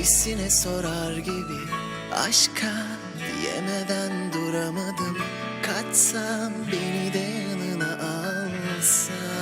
birisine sorar gibi Aşka diyemeden duramadım. Kaçsam beni de yanına alsan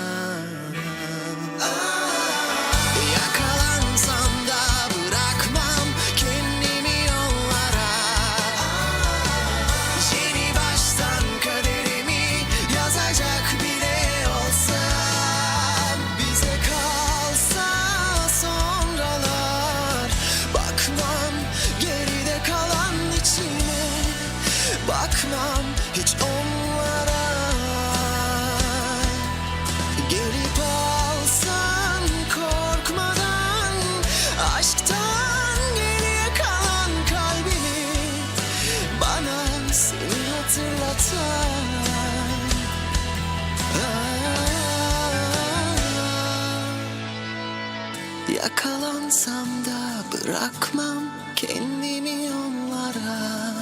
Yakalansam da bırakmam kendimi onlara.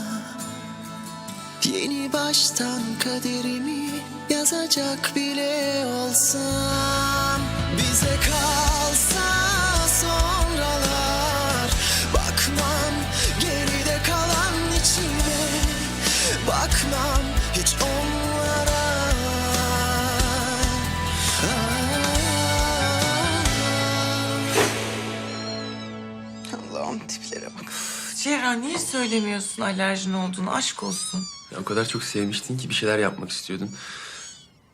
Yeni baştan kaderimi yazacak bile olsam. Bize kalsa sonralar. Bakmam geride kalan içime. Bakmam hiç onlara Ceyran niye söylemiyorsun alerjin olduğunu? Aşk olsun. Ya o kadar çok sevmiştin ki bir şeyler yapmak istiyordun.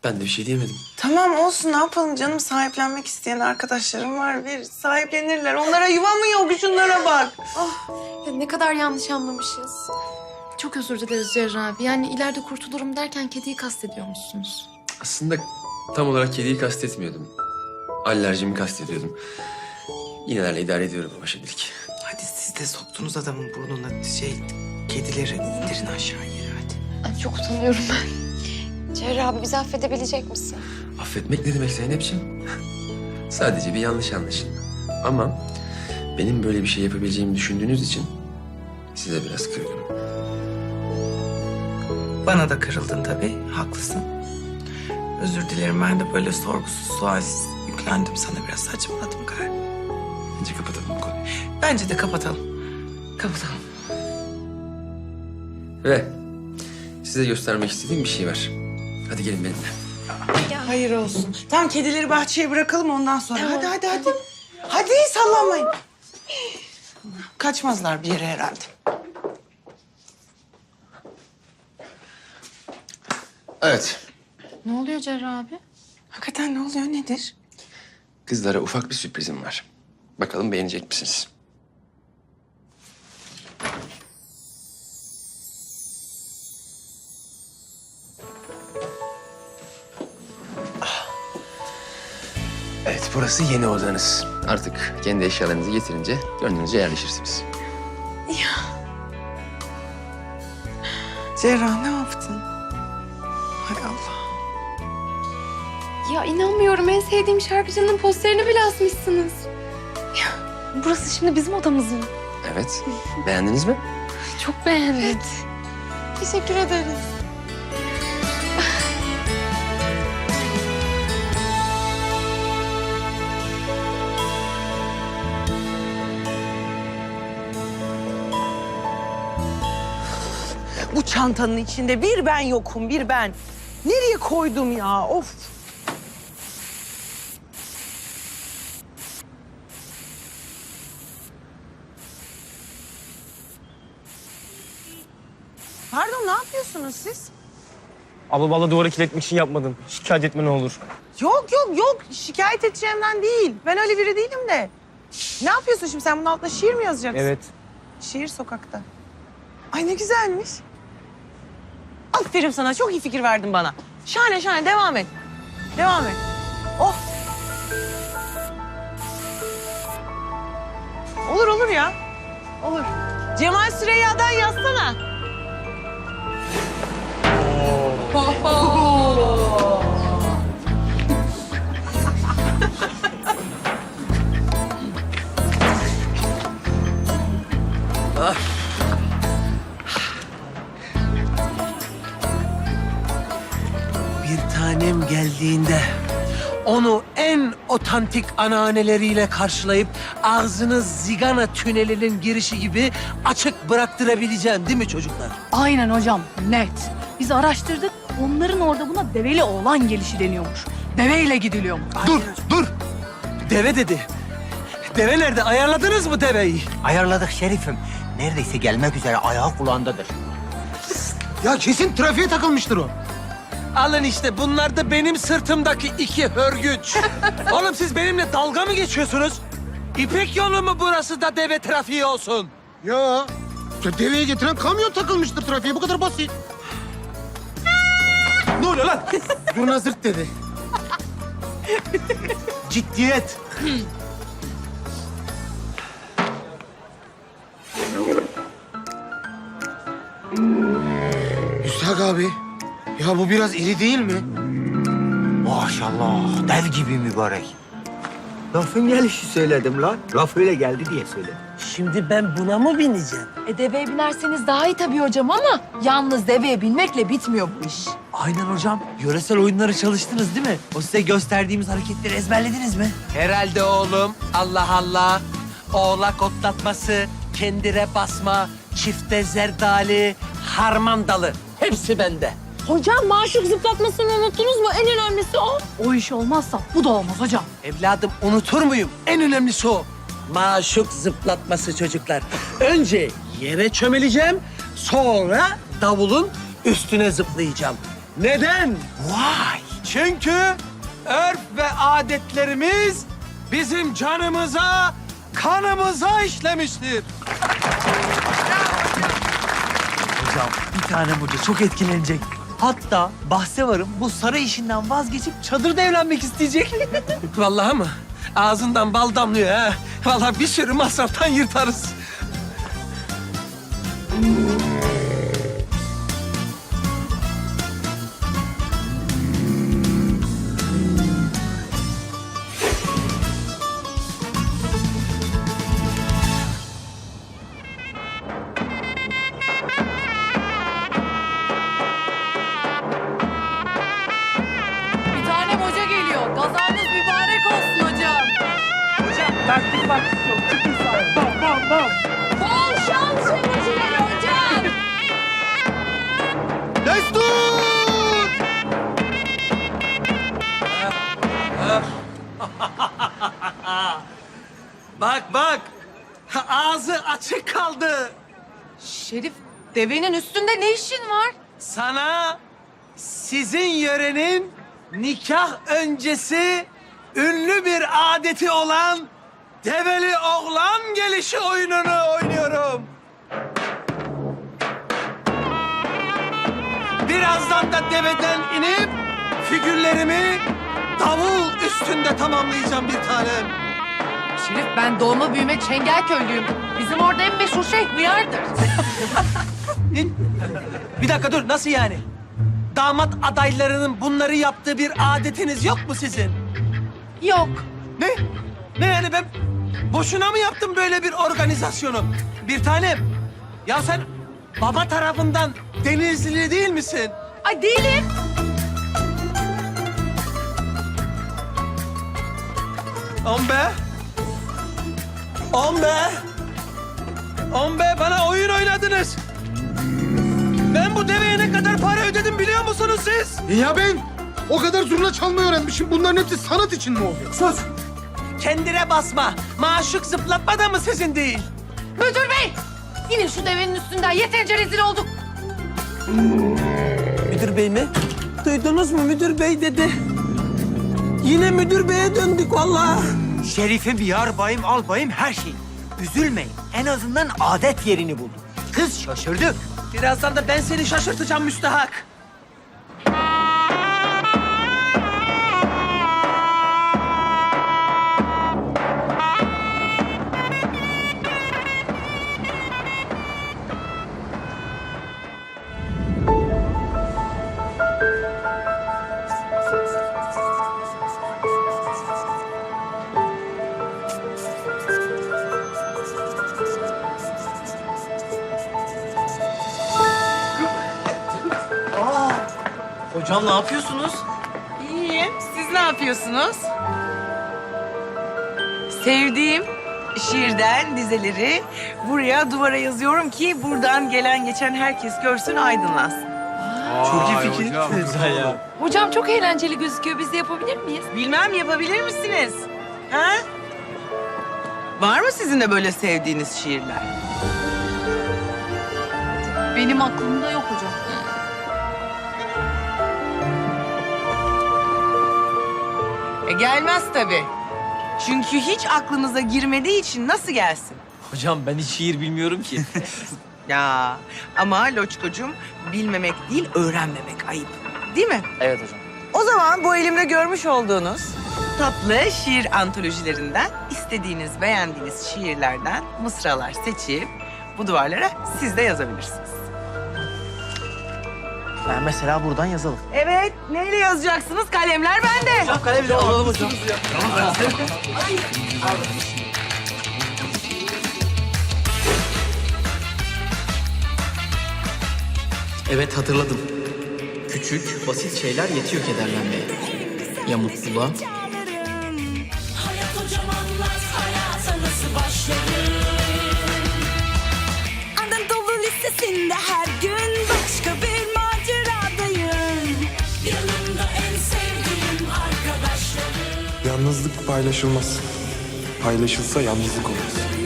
Ben de bir şey diyemedim. Tamam olsun ne yapalım canım sahiplenmek isteyen arkadaşlarım var. Bir sahiplenirler. Onlara yuva mı yok şunlara bak. Ya ne kadar yanlış anlamışız. Çok özür dileriz Cerrah abi. Yani ileride kurtulurum derken kediyi kastediyormuşsunuz. Aslında tam olarak kediyi kastetmiyordum. Alerjimi kastediyordum. Yinelerle idare ediyorum ama şimdilik. De soktunuz adamın burnuna şey kedileri indirin aşağı yere hadi. Ay çok utanıyorum ben. Cerrah abi bizi affedebilecek misin? Affetmek ne demek Zeynep'ciğim? Sadece bir yanlış anlaşılma. Ama benim böyle bir şey yapabileceğimi düşündüğünüz için size biraz kırgınım. Bana da kırıldın tabii. Haklısın. Özür dilerim ben de böyle sorgusuz sualsiz yüklendim sana biraz saçmaladım galiba. Bence kapatalım bu konuyu. Bence de kapatalım. Kapatalım. Ve size göstermek istediğim bir şey var. Hadi gelin benimle. Hayır olsun. Tamam kedileri bahçeye bırakalım ondan sonra. hadi hadi hadi. Hadi sallamayın. Kaçmazlar bir yere herhalde. Evet. Ne oluyor Cerrah abi? Hakikaten ne oluyor nedir? Kızlara ufak bir sürprizim var. Bakalım beğenecek misiniz? Evet, burası yeni odanız. Artık kendi eşyalarınızı getirince gönlünüzce yerleşirsiniz. Cerrah ne yaptın? Hay Allah. Ya inanmıyorum. En sevdiğim şarkıcının posterini bile asmışsınız. Ya burası şimdi bizim odamız mı? Evet, beğendiniz mi? Çok beğendim. Teşekkür ederiz. Bu çantanın içinde bir ben yokum, bir ben. Nereye koydum ya? Of. Pardon, ne yapıyorsunuz siz? Abla valla duvara kilitmek için yapmadım. Şikayet etme ne olur. Yok yok yok şikayet edeceğimden değil. Ben öyle biri değilim de. Ne yapıyorsun şimdi sen bunun altına şiir mi yazacaksın? Evet. Şiir sokakta. Ay ne güzelmiş. Aferin sana çok iyi fikir verdin bana. Şahane şahane devam et. Devam et. Oh. Olur olur ya. Olur. Cemal Süreyya'dan yazsana. Bir tanem geldiğinde onu en otantik anaaneleriyle karşılayıp ağzını Zigana tünelinin girişi gibi açık bıraktırabileceksin değil mi çocuklar? Aynen hocam, net. Biz araştırdık, onların orada buna develi oğlan gelişi deniyormuş. Deveyle gidiliyormuş. Dur, dur. Deve dedi. Deve nerede? Ayarladınız mı deveyi? Ayarladık şerifim. Neredeyse gelmek üzere ayağı kulağındadır. Ya kesin trafiğe takılmıştır o. Alın işte bunlar da benim sırtımdaki iki hörgüç. Oğlum siz benimle dalga mı geçiyorsunuz? İpek yolu mu burası da deve trafiği olsun? Ya, ya deveye getiren kamyon takılmıştır trafiğe. Bu kadar basit. Oluyor lan? Zurna zırt dedi. Ciddiyet. Müstahak abi. Ya bu biraz iri değil mi? Maşallah dev gibi mübarek. Lafın gelişi söyledim lan. Laf öyle geldi diye söyledim. Şimdi ben buna mı bineceğim? E deveye binerseniz daha iyi tabii hocam ama yalnız deveye binmekle bitmiyor bu iş. Aynen hocam. Yöresel oyunları çalıştınız değil mi? O size gösterdiğimiz hareketleri ezberlediniz mi? Herhalde oğlum. Allah Allah. Oğlak otlatması, kendire basma, çifte zerdali, harman dalı. Hepsi bende. Hocam maşuk zıplatmasını unuttunuz mu? En önemlisi o. O iş olmazsa bu da olmaz hocam. Evladım unutur muyum? En önemlisi o. Maşuk zıplatması çocuklar. Önce yere çömeleceğim, sonra davulun üstüne zıplayacağım. Neden? Vay! Çünkü örf ve adetlerimiz bizim canımıza, kanımıza işlemiştir. Hocam bir tane hoca çok etkilenecek. Hatta bahse varım bu saray işinden vazgeçip çadırda evlenmek isteyecek. Vallahi mı? Ağzından bal damlıyor ha. Vallahi bir sürü masraftan yırtarız. Bir tane hoca geliyor. Gazanız Bol şans yöneticileri hocam. Destur! Bak bak. Ağzı açık kaldı. Şerif, devenin üstünde ne işin var? Sana sizin yörenin nikah öncesi ünlü bir adeti olan develi oğlan gelişi oyununu oynuyorum. Birazdan da deveden inip figürlerimi davul üstünde tamamlayacağım bir tanem. Şerif, ben doğma büyüme Çengelköylüyüm. Bizim orada en meşhur şey hıyardır. Bir dakika dur nasıl yani? Damat adaylarının bunları yaptığı bir adetiniz yok mu sizin? Yok. Ne? Ne yani ben boşuna mı yaptım böyle bir organizasyonu? Bir tanem. Ya sen baba tarafından Denizli değil misin? Ay değilim. On be. On be. On be bana oyun oynadınız. Ben bu deveye ne kadar para ödedim biliyor musunuz siz? E ya ben o kadar zurna çalmayı öğrenmişim. Bunların hepsi sanat için mi oluyor? Sus. Kendine basma. Maşuk zıplatma da mı sizin değil? Müdür bey! Yine şu devenin üstünden yeterince rezil olduk. Müdür bey mi? Duydunuz mu müdür bey dedi. Yine müdür beye döndük vallahi. Şerifim, yar bayım, al bayım her şey. Üzülmeyin. En azından adet yerini buldu. Kız şaşırdı. Birazdan da ben seni şaşırtacağım müstahak. Yapıyorsunuz? İyiyim. Siz ne yapıyorsunuz? Sevdiğim şiirden dizeleri buraya duvara yazıyorum ki buradan gelen geçen herkes görsün aydınlansın. Çok iyi fikir. Güzel ya. Hocam çok eğlenceli gözüküyor. Biz de yapabilir miyiz? Bilmem yapabilir misiniz? Ha? Var mı sizin de böyle sevdiğiniz şiirler? Benim aklımda yok hocam. E gelmez tabii. Çünkü hiç aklınıza girmediği için nasıl gelsin? Hocam ben hiç şiir bilmiyorum ki. Ya ama Loçkocuğum bilmemek değil öğrenmemek ayıp. Değil mi? evet hocam. O zaman bu elimde görmüş olduğunuz tatlı şiir antolojilerinden istediğiniz, beğendiğiniz şiirlerden mısralar seçip bu duvarlara siz de yazabilirsiniz. Ben mesela buradan yazalım. Evet, neyle yazacaksınız? Kalemler bende. Kalemle alalım hocam. Evet hatırladım. Küçük, basit şeyler yetiyor kederlenmeye. Ya mutluluğa? Hayat hocam anlat hayata nasıl başladı Anadolu Lisesi'nde her gün Yalnızlık paylaşılmaz. Paylaşılsa yalnızlık bulacağım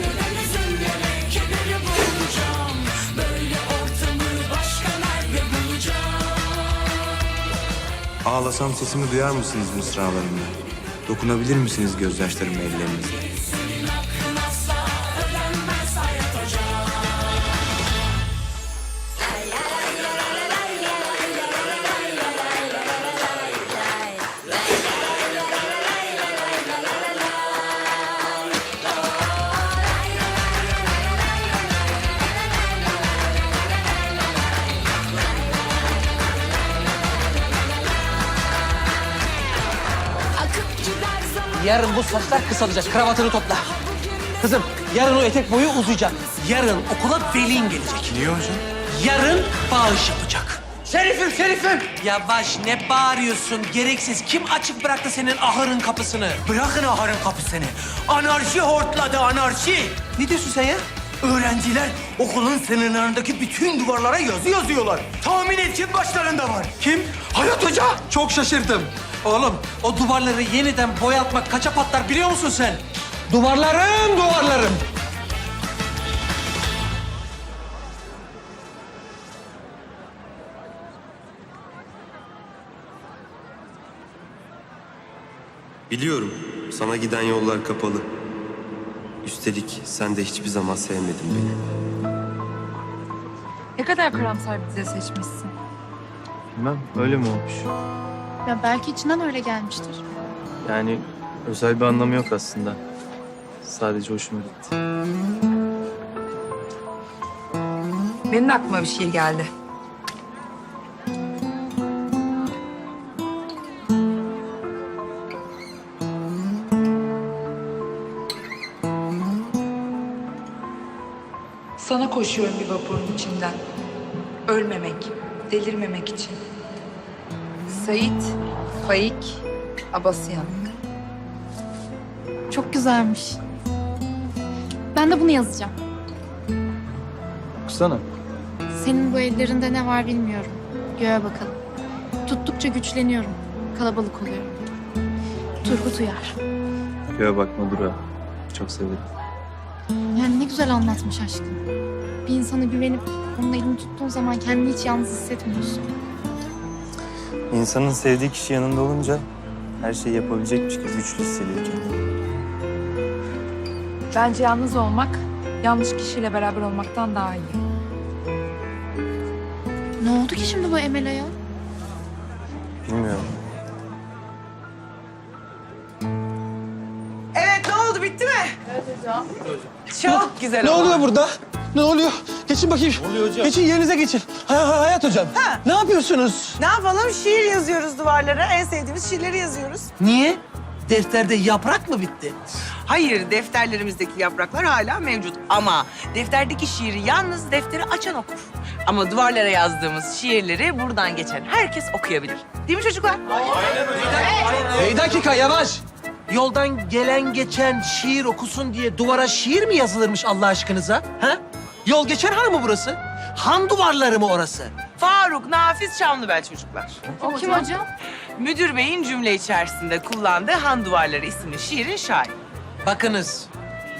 Ağlasam sesimi duyar mısınız mısralarımda? Dokunabilir misiniz gözyaşlarımı ellerinizle? Yarın bu saçlar kısalacak. Kravatını topla. Kızım yarın o etek boyu uzayacak. Yarın okula velin gelecek. Niye hocam? Yarın bağış yapacak. Şerifim, şerifim. Yavaş ne bağırıyorsun? Gereksiz. Kim açık bıraktı senin ahırın kapısını? Bırakın ahırın kapısını. Anarşi hortladı, anarşi. Ne diyorsun sen ya? Öğrenciler okulun sınırlarındaki bütün duvarlara yazı yazıyorlar. Tahmin et kim başlarında var? Kim? Hayat Hoca. Çok şaşırdım. Oğlum o duvarları yeniden boyatmak kaça patlar biliyor musun sen? Duvarlarım, duvarlarım. Biliyorum. Sana giden yollar kapalı. Üstelik sen de hiçbir zaman sevmedin beni. Ne kadar karamsar bir dize seçmişsin. Bilmem öyle mi olmuş? Ya belki içinden öyle gelmiştir. Yani özel bir anlamı yok aslında. Sadece hoşuma gitti. Benim de aklıma bir şey geldi. Sana koşuyorum bir vapurun içinden. Ölmemek, delirmemek için. Sait, Faik, Abasyan. Çok güzelmiş. Ben de bunu yazacağım. Okusana. Senin bu ellerinde ne var bilmiyorum. Göğe bakalım. Tuttukça güçleniyorum. Kalabalık oluyorum. Turgut Uyar. Göğe bakma Dura. Çok severim. Yani ne güzel anlatmış aşkım. Bir insana güvenip onun elini tuttuğun zaman kendini hiç yalnız hissetmiyorsun. İnsanın sevdiği kişi yanında olunca her şeyi yapabilecekmiş gibi güçlü hissediyor kendini. Bence yalnız olmak, yanlış kişiyle beraber olmaktan daha iyi. Ne oldu ki şimdi bu Emel'e ya? Bilmiyorum. Evet, ne oldu? Bitti mi? Evet hocam. Çok güzel Ne oldu. oluyor burada? Ne oluyor? Geçin bakayım. Ne oluyor hocam? Geçin yerinize geçin. Ha, ha, hayat hocam. Ha. Ne yapıyorsunuz? Ne yapalım? Şiir yazıyoruz duvarlara. En sevdiğimiz şiirleri yazıyoruz. Niye? Defterde yaprak mı bitti? Hayır, defterlerimizdeki yapraklar hala mevcut. Ama defterdeki şiiri yalnız defteri açan okur. Ama duvarlara yazdığımız şiirleri buradan geçen herkes okuyabilir. Değil mi çocuklar? Bir dakika yavaş. Yoldan gelen geçen şiir okusun diye duvara şiir mi yazılırmış Allah aşkınıza? Ha? Yol geçen han mı burası? Han duvarları mı orası? Faruk Nafiz Şamlıbel çocuklar. O kim hocam? Müdür beyin cümle içerisinde kullandığı Han Duvarları isimli şiirin şairi. Bakınız.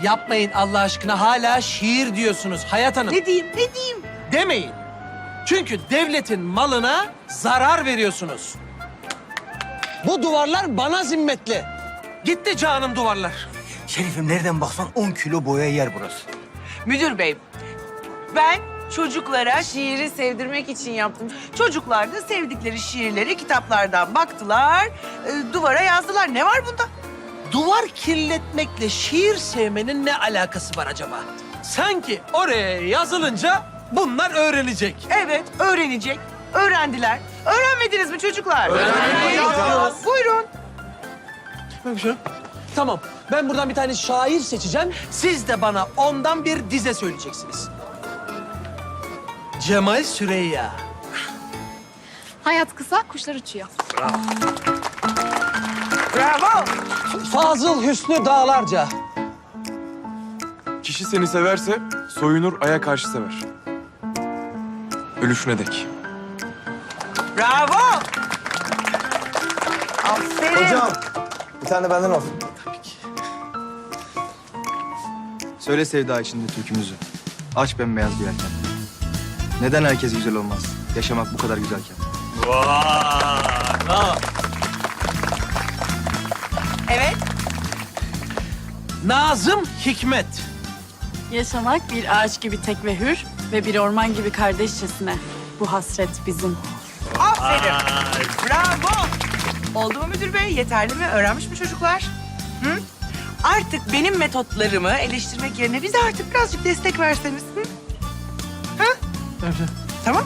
Yapmayın Allah aşkına hala şiir diyorsunuz Hayat Hanım. Ne diyeyim, ne diyeyim? Demeyin. Çünkü devletin malına zarar veriyorsunuz. Bu duvarlar bana zimmetli. Gitti canım duvarlar. Şerifim nereden baksan 10 kilo boya yer burası. Müdür bey, ben çocuklara şiiri sevdirmek için yaptım. Çocuklar da sevdikleri şiirleri kitaplardan baktılar, e, duvara yazdılar. Ne var bunda? Duvar kirletmekle şiir sevmenin ne alakası var acaba? Sanki oraya yazılınca bunlar öğrenecek. Evet, öğrenecek. Öğrendiler. Öğrenmediniz mi çocuklar? Öğrendik. Buyurun. Tamam. Ben buradan bir tane şair seçeceğim. Siz de bana ondan bir dize söyleyeceksiniz. Cemal Süreyya. Hayat kısa, kuşlar uçuyor. Bravo. Fazıl Hüsnü Dağlarca. Kişi seni severse soyunur aya karşı sever. Ölüşüne dek. Bravo. Aferin. bir tane benden olsun. Söyle sevda içinde türkümüzü. Aç bembeyaz bir yelken. Neden herkes güzel olmaz? Yaşamak bu kadar güzelken. Evet. Nazım Hikmet. Yaşamak bir ağaç gibi tek ve hür ve bir orman gibi kardeşçesine. Bu hasret bizim. Aferin. Bravo. Oldu mu müdür bey? Yeterli mi? Öğrenmiş mi çocuklar? Hı? Artık benim metotlarımı eleştirmek yerine bize artık birazcık destek verseniz. Hı? Hı? Tamam.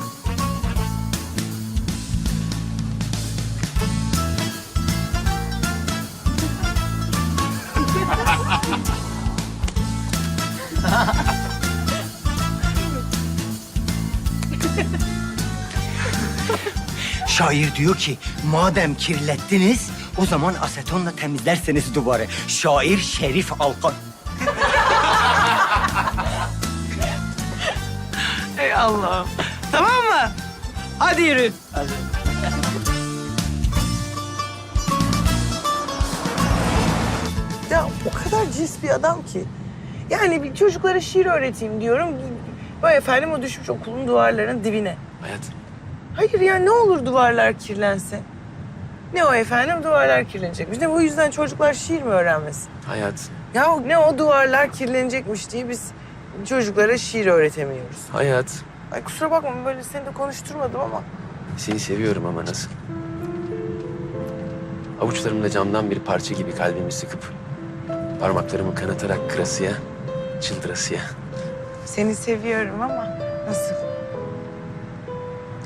Şair diyor ki madem kirlettiniz o zaman asetonla temizlerseniz duvarı. Şair Şerif Alkan. Allah'ım. Tamam mı? Hadi yürü. Ya o kadar cis bir adam ki. Yani bir çocuklara şiir öğreteyim diyorum. Bu efendim o düşmüş okulun duvarlarının dibine. Hayat, Hayır ya ne olur duvarlar kirlense. Ne o efendim duvarlar kirlenecekmiş. Ne bu yüzden çocuklar şiir mi öğrenmesin? hayat, Ya ne o duvarlar kirlenecekmiş diye biz çocuklara şiir öğretemiyoruz. hayat. Ay kusura bakma böyle seni de konuşturmadım ama. Seni seviyorum ama nasıl? Avuçlarımda camdan bir parça gibi kalbimi sıkıp... ...parmaklarımı kanatarak kırasıya, çıldırasıya. Seni seviyorum ama nasıl?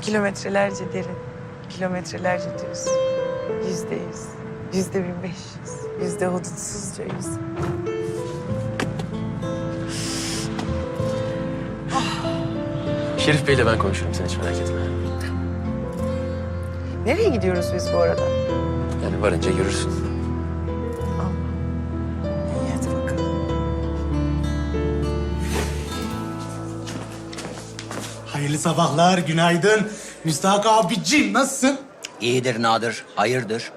Kilometrelerce derin, kilometrelerce düz. Yüzde yüz, yüzde bin beş yüz, yüzde hudutsuzca yüz. Şerif Bey'le ben konuşurum sen hiç merak etme. Nereye gidiyoruz biz bu arada? Yani varınca görürsün. İyi hadi bakalım. Hayırlı sabahlar, günaydın. Müstahak abicim nasılsın? İyidir Nadir, hayırdır?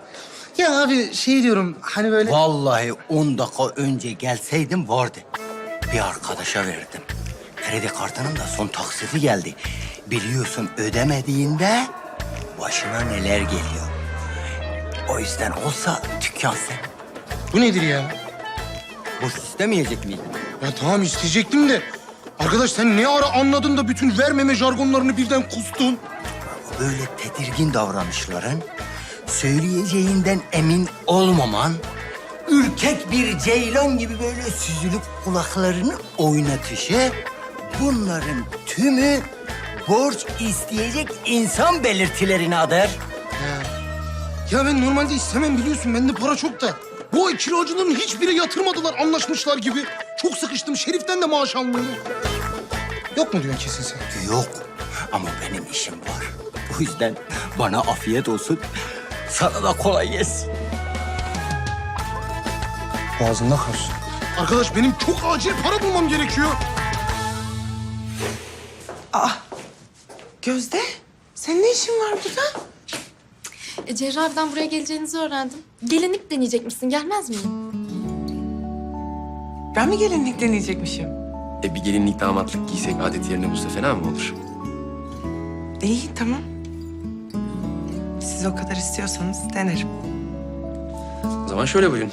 Ya abi şey diyorum hani böyle... Vallahi 10 dakika önce gelseydim vardı. Bir arkadaşa verdim. Kredi kartının da son taksiti geldi. Biliyorsun ödemediğinde başına neler geliyor. O yüzden olsa dükkan sen. Bu nedir ya? Boş istemeyecek miydin? Ya tamam isteyecektim de. Arkadaş sen ne ara anladın da bütün vermeme jargonlarını birden kustun? Böyle tedirgin davranışların, söyleyeceğinden emin olmaman, ürkek bir ceylan gibi böyle süzülüp kulaklarını oynatışı, bunların tümü borç isteyecek insan belirtilerine adır. Ya ben normalde istemem biliyorsun. Bende para çok da. Bu kiracıların hiçbiri yatırmadılar anlaşmışlar gibi. Çok sıkıştım. Şerif'ten de maaş almıyorum. Yok mu diyorsun kesin sen? Yok ama benim işim var. O yüzden bana afiyet olsun. Sana da kolay gelsin. Ağzında kalsın. Arkadaş benim çok acil para bulmam gerekiyor. Gözde, senin ne işin var burada? E, cerrahiden buraya geleceğinizi öğrendim. Gelinlik deneyecekmişsin. Gelmez miyim? Ben mi gelinlik deneyecekmişim? E bir gelinlik damatlık giysek adet yerine bulsa fena mı olur? İyi, tamam. Siz o kadar istiyorsanız denerim. O zaman şöyle buyurun.